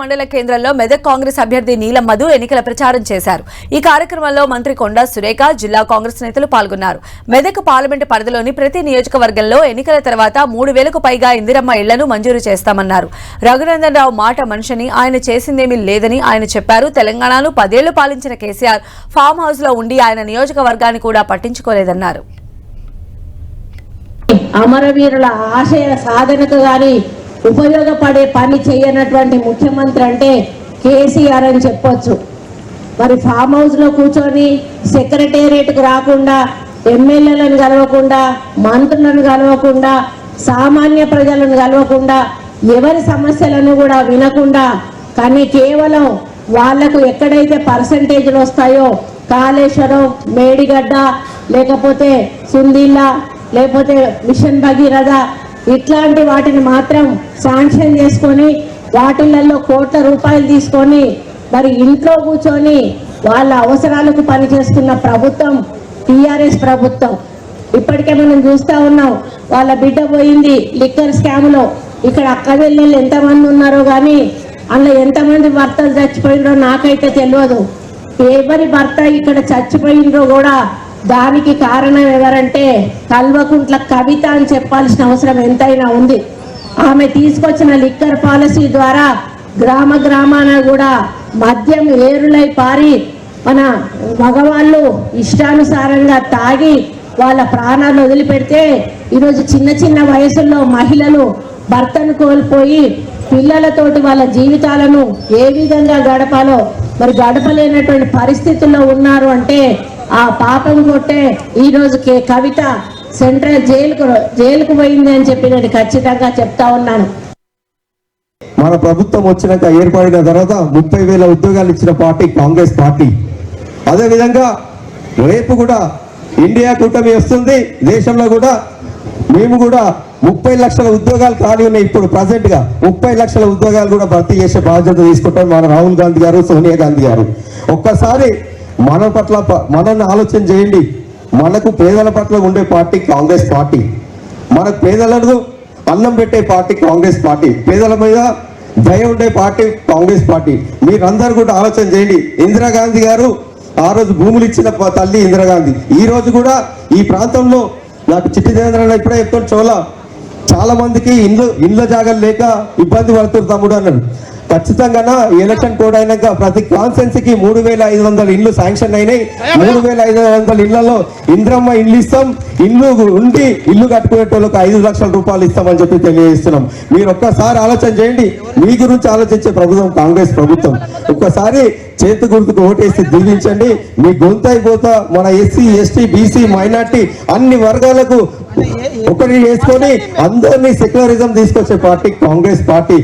మండల కేంద్రంలో మెదక్ కాంగ్రెస్ అభ్యర్థి నీలం మధు ఎన్నికల ప్రచారం చేశారు. ఈ కార్యక్రమంలో మంత్రి కొండా సురేఖ జిల్లా కాంగ్రెస్ నేతలు పాల్గొన్నారు. మెదక్ పార్లమెంటు పరిధిలోని ప్రతి నియోజకవర్గంలో ఎన్నికల తర్వాత మూడు వేలకు పైగా ఇందిరమ్మ ఇళ్ళను మంజూరు చేస్తామన్నారు. రఘునందన్ రావు మాట మనిషిని ఆయన చేసిందేమీ లేదని ఆయన చెప్పారు. తెలంగాణను పదేళ్ళు పాలించిన కేసీఆర్ ఫామ్ హౌస్లో ఉండి ఆయన నియోజకవర్గాన్ని కూడా పట్టించుకోలేదన్నారు. అమరవీరుల ఆశయ సాధనకు గాని ఉపయోగపడే పని చేయనటువంటి ముఖ్యమంత్రి అంటే కేసీఆర్ అని చెప్పొచ్చు. మరి ఫామ్ హౌస్లో కూర్చొని సెక్రటేరియట్కు రాకుండా ఎమ్మెల్యేలను కలవకుండా మంత్రులను కలవకుండా సామాన్య ప్రజలను కలవకుండా ఎవరి సమస్యలను కూడా వినకుండా కానీ కేవలం వాళ్ళకు ఎక్కడైతే పర్సంటేజ్లు వస్తాయో కాళేశ్వరం మేడిగడ్డ లేకపోతే సుందిల్లా లేకపోతే మిషన్ భగీరథ ఇట్లాంటి వాటిని మాత్రం శాంక్షన్ చేసుకొని వాటిలలో కోట్ల రూపాయలు తీసుకొని మరి ఇంట్లో కూర్చొని వాళ్ళ అవసరాలకు పనిచేస్తున్న ప్రభుత్వం టీఆర్ఎస్ ప్రభుత్వం. ఇప్పటికే మనం చూస్తా ఉన్నాం వాళ్ళ బిడ్డ పోయింది లిక్కర్ స్కామ్లో. ఇక్కడ అక్క చెల్లెళ్ళు ఎంతమంది ఉన్నారో కానీ అందులో ఎంతమంది భర్తలు చచ్చిపోయినరో నాకైతే తెలియదు ఎవరి భర్త ఇక్కడ చచ్చిపోయిండ్రో కూడా దానికి కారణం ఎవరంటే కల్వకుంట్ల కవిత అని చెప్పాల్సిన అవసరం ఎంతైనా ఉంది. ఆమె తీసుకొచ్చిన లిక్కర్ పాలసీ ద్వారా గ్రామ గ్రామాన కూడా మద్యం ఏరులై పారి మన మగవాళ్ళు ఇష్టానుసారంగా తాగి వాళ్ళ ప్రాణాలు వదిలిపెడితే ఈరోజు చిన్న చిన్న వయసుల్లో మహిళలు భర్తను కోల్పోయి పిల్లలతోటి వాళ్ళ జీవితాలను ఏ విధంగా గడపాలో మరి గడపలేనటువంటి పరిస్థితుల్లో ఉన్నారు అంటే ఆ పాపం కొట్టే ఈ రోజుకి కవిత సెంట్రల్ జైలుకు జైలుకు పోయింది అని చెప్పి నేను ఖచ్చితంగా చెప్తా ఉన్నాను. మన ప్రభుత్వం వచ్చినాక ఏర్పడిన తర్వాత ముప్పై వేల ఉద్యోగాలు ఇచ్చిన పార్టీ కాంగ్రెస్ పార్టీ. అదేవిధంగా రేపు కూడా ఇండియా కూటమి వస్తుంది దేశంలో కూడా మేము కూడా ముప్పై లక్షల ఉద్యోగాలు ఖాళీ ఉన్నాయి ఇప్పుడు ప్రజెంట్గా ముప్పై లక్షల ఉద్యోగాలు కూడా భర్తీ చేసే బాధ్యత తీసుకుంటాం మన రాహుల్ గాంధీ గారు సోనియా గాంధీ గారు. ఒక్కసారి మన పట్ల ప- మనల్ని ఆలోచన చేయండి. మనకు పేదల పట్ల ఉండే పార్టీ కాంగ్రెస్ పార్టీ. మనకు పేదలను అన్నం పెట్టే పార్టీ కాంగ్రెస్ పార్టీ. పేదల మీద దయ ఉండే పార్టీ కాంగ్రెస్ పార్టీ. మీరందరూ కూడా ఆలోచన చేయండి. ఇందిరాగాంధీ గారు ఆ రోజు భూములు ఇచ్చిన తల్లి ఇందిరాగాంధీ. ఈ రోజు కూడా ఈ ప్రాంతంలో నాకు చిట్టి దేవేంద్ర ఇప్పుడే చెప్తాను చోళ. చాలా మందికి ఇండ్లు ఇండ్ల జాగాలు లేక ఇబ్బంది పడుతుంది తమ్ముడు అన్నాడు. ఖచ్చితంగా ఎలక్షన్ కోడ్ అయినాక ప్రతి కాన్సెన్సీకి మూడు వేల ఐదు వందల ఇండ్లు శాంక్షన్ అయినాయి. మూడు వేల ఐదు వందల ఇళ్ళలో ఇంద్రమ్మ ఇల్లు ఇస్తాం. ఇల్లు ఉండి ఇల్లు కట్టుకునేటోళ్ళకి ఐదు లక్షల రూపాయలు ఇస్తామని చెప్పి తెలియజేస్తున్నాం. మీరు ఒక్కసారి ఆలోచన చేయండి. మీ గురించి ఆలోచించే ప్రభుత్వం కాంగ్రెస్ ప్రభుత్వం. ఒక్కసారి చేతి గుర్తుకు ఓటేసి దీవించండి. మీ గొంతు అయిపోతా మన ఎస్సీ ఎస్టీ బీసీ మైనార్టీ అన్ని వర్గాలకు ఒకటి చేసుకొని అందరినీ సెక్యులరిజం తీసుకొచ్చే పార్టీ కాంగ్రెస్ పార్టీ.